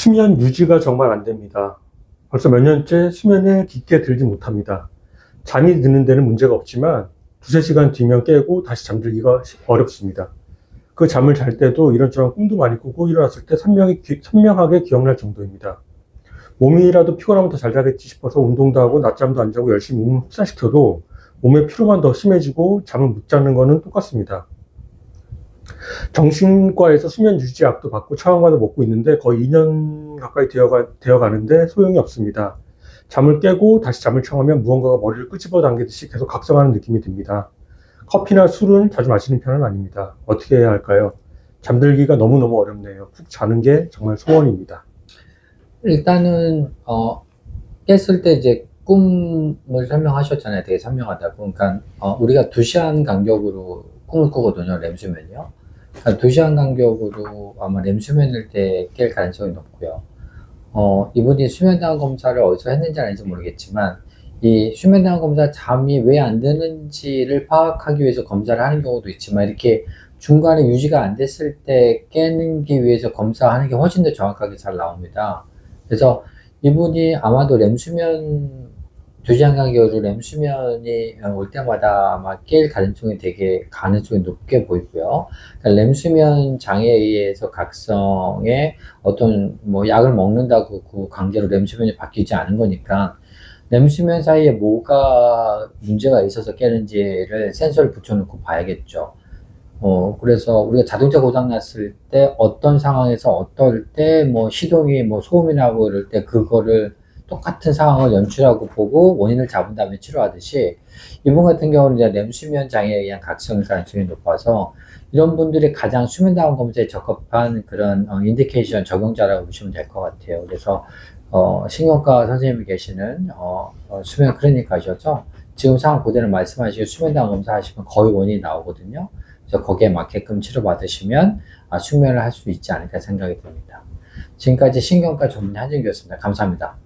수면 유지가 정말 안 됩니다. 벌써 몇 년째 수면에 깊게 들지 못합니다. 잠이 드는 데는 문제가 없지만 두세 시간 뒤면 깨고 다시 잠들기가 어렵습니다. 그 잠을 잘 때도 이런저런 꿈도 많이 꾸고 일어났을 때 선명히, 기- 선명하게 기억날 정도입니다. 몸이라도 피곤하면 더 잘 자겠지 싶어서 운동도 하고 낮잠도 안 자고 열심히 몸을 혹사시켜도 몸의 피로만 더 심해지고 잠을 못 자는 거는 똑같습니다. 정신과에서 수면 유지약도 받고 차원과도 먹고 있는데 거의 2년 가까이 되어가, 되어가는데 소용이 없습니다. 잠을 깨고 다시 잠을 청하면 무언가가 머리를 끄집어 당기듯이 계속 각성하는 느낌이 듭니다. 커피나 술은 자주 마시는 편은 아닙니다. 어떻게 해야 할까요? 잠들기가 너무너무 어렵네요. 푹 자는 게 정말 소원입니다. 일단은 어 깼을 때 이제 꿈을 설명하셨잖아요. 되게 선명하다고. 그러니까 어, 우리가 2시간 간격으로 꿈을 꾸거든요. 렘수면이요. 그러니까 2시간 간격으로 아마 렘 수면일 때 깰 가능성이 높고요. 어, 이분이 수면다운 검사를 어디서 했는지 아닌지 모르겠지만 이 수면다운 검사 잠이 왜안 드는지를 파악하기 위해서 검사를 하는 경우도 있지만 이렇게 중간에 유지가 안 됐을 때 깨기 위해서 검사하는 게 훨씬 더 정확하게 잘 나옵니다. 그래서 이분이 아마도 렘 수면 두시간 간격으로 렘수면이 올 때마다 아마 깰 가능성이 되게 가능성이 높게 보이고요. 그러니까 렘 수면 장애에 의해서 각성에 어떤 뭐 약을 먹는다고 그 강제로 렘 수면이 바뀌지 않은 거니까 렘 수면 사이에 뭐가 문제가 있어서 깨는지를 센서를 붙여놓고 봐야겠죠. 어, 그래서 우리가 자동차 고장 났을 때 어떤 상황에서 어떨 때 뭐 시동이 뭐 소음이 나고 이럴 때 그거를 똑같은 상황을 연출하고 보고 원인을 잡은 다음에 치료하듯이 이분 같은 경우는 이제 렘수면 장애에 의한 각성일 가능성이 높아서 이런 분들이 가장 수면다운 검사에 적합한 그런 어, 인디케이션 적용자라고 보시면 될 것 같아요. 그래서 어, 신경과 선생님이 계시는 어, 어, 수면 클리닉 가셔서 지금 상황 그대로 말씀하시고 수면다운 검사 하시면 거의 원인이 나오거든요. 그래서 거기에 맞게끔 치료받으시면 아, 숙면을 할 수 있지 않을까 생각이 듭니다. 지금까지 신경과 전문 한진규였습니다. 감사합니다.